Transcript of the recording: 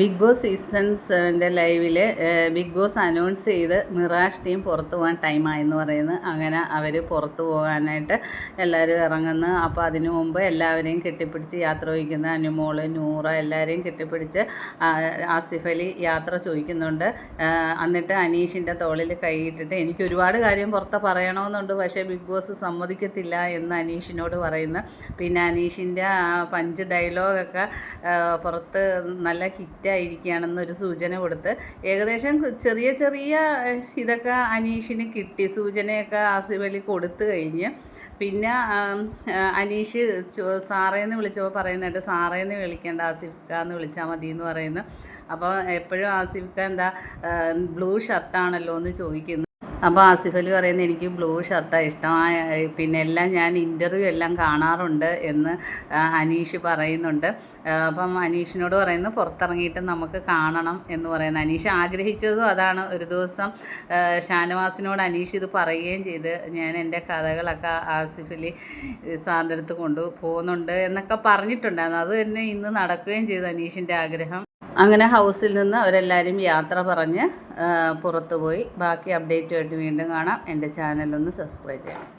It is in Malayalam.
ബിഗ് ബോസ് സീസൺ സീസൺസിന്റെ ലൈവിൽ ബിഗ് ബോസ് അനൗൺസ് ചെയ്ത് മിറാഷ് ടീം പുറത്തു പോകാൻ ടൈമായെന്ന് പറയുന്നു. അങ്ങനെ അവർ പുറത്തു പോകാനായിട്ട് എല്ലാവരും ഇറങ്ങുന്നു. അപ്പോൾ അതിനു മുമ്പ് എല്ലാവരെയും കെട്ടിപ്പിടിച്ച് യാത്ര ചോദിക്കുന്ന. അനുമോൾ നൂറ എല്ലാവരെയും കെട്ടിപ്പിടിച്ച് ആസിഫ് അലി യാത്ര ചോദിക്കുന്നുണ്ട്. എന്നിട്ട് അനീഷിന്റെ തോളിൽ കൈയിട്ടിട്ട് എനിക്ക് ഒരുപാട് കാര്യം പുറത്ത് പറയണമെന്നുണ്ട് പക്ഷേ ബിഗ് ബോസ് സമ്മതിക്കത്തില്ല എന്ന് അനീഷിനോട് പറയുന്നു. പിന്നെ അനീഷിന്റെ പഞ്ച് ഡയലോഗൊക്കെ പുറത്ത് നല്ല ഹിറ്റായിരിക്കുകയാണെന്നൊരു സൂചന കൊടുത്ത് ഏകദേശം ചെറിയ ചെറിയ ഇതൊക്കെ അനീഷിന് കിട്ടി. സൂചനയൊക്കെ ആസിഫ് അലി കൊടുത്തു കഴിഞ്ഞ്. പിന്നെ അനീഷ് സാറേന്ന് വിളിച്ചപ്പോൾ പറയുന്നുണ്ട് സാറേന്ന് വിളിക്കേണ്ട ആസിഫ്ക്ക എന്ന് വിളിച്ചാൽ മതി എന്ന് പറയുന്നു. അപ്പോൾ എപ്പോഴും ആസിഫ്ക്ക എന്താ ബ്ലൂ ഷർട്ടാണല്ലോ എന്ന് ചോദിക്കുന്നു. അപ്പോൾ ആസിഫ് അലി പറയുന്നത് എനിക്ക് ബ്ലൂ ഷർട്ടാണ് ഇഷ്ടമായ പിന്നെ എല്ലാം ഞാൻ ഇന്റർവ്യൂ എല്ലാം കാണാറുണ്ട് എന്ന് അനീഷ് പറയുന്നുണ്ട്. അപ്പം അനീഷിനോട് പറയുന്നു പുറത്തിറങ്ങിയിട്ട് നമുക്ക് കാണണം എന്ന് പറയുന്നത് അനീഷ് ആഗ്രഹിച്ചതും അതാണ്. ഒരു ദിവസം ഷാനവാസിനോട് അനീഷ് ഇത് പറയുകയും ചെയ്ത് ഞാൻ എന്റെ കഥകളൊക്കെ ആസിഫ് അലി സാറിന്റെ അടുത്ത് കൊണ്ടു പോകുന്നുണ്ട് എന്നൊക്കെ പറഞ്ഞിട്ടുണ്ടായിരുന്നു. അത് തന്നെ ഇന്ന് നടക്കുകയും ചെയ്തു അനീഷിന്റെ ആഗ്രഹം. അങ്ങനെ ഹൗസിൽ നിന്ന് അവരെല്ലാവരും യാത്ര പറഞ്ഞ് പുറത്തുപോയി. ബാക്കി അപ്ഡേറ്റുമായിട്ട് വീണ്ടും കാണാം. എന്റെ ചാനലൊന്ന് സബ്സ്ക്രൈബ് ചെയ്യണം.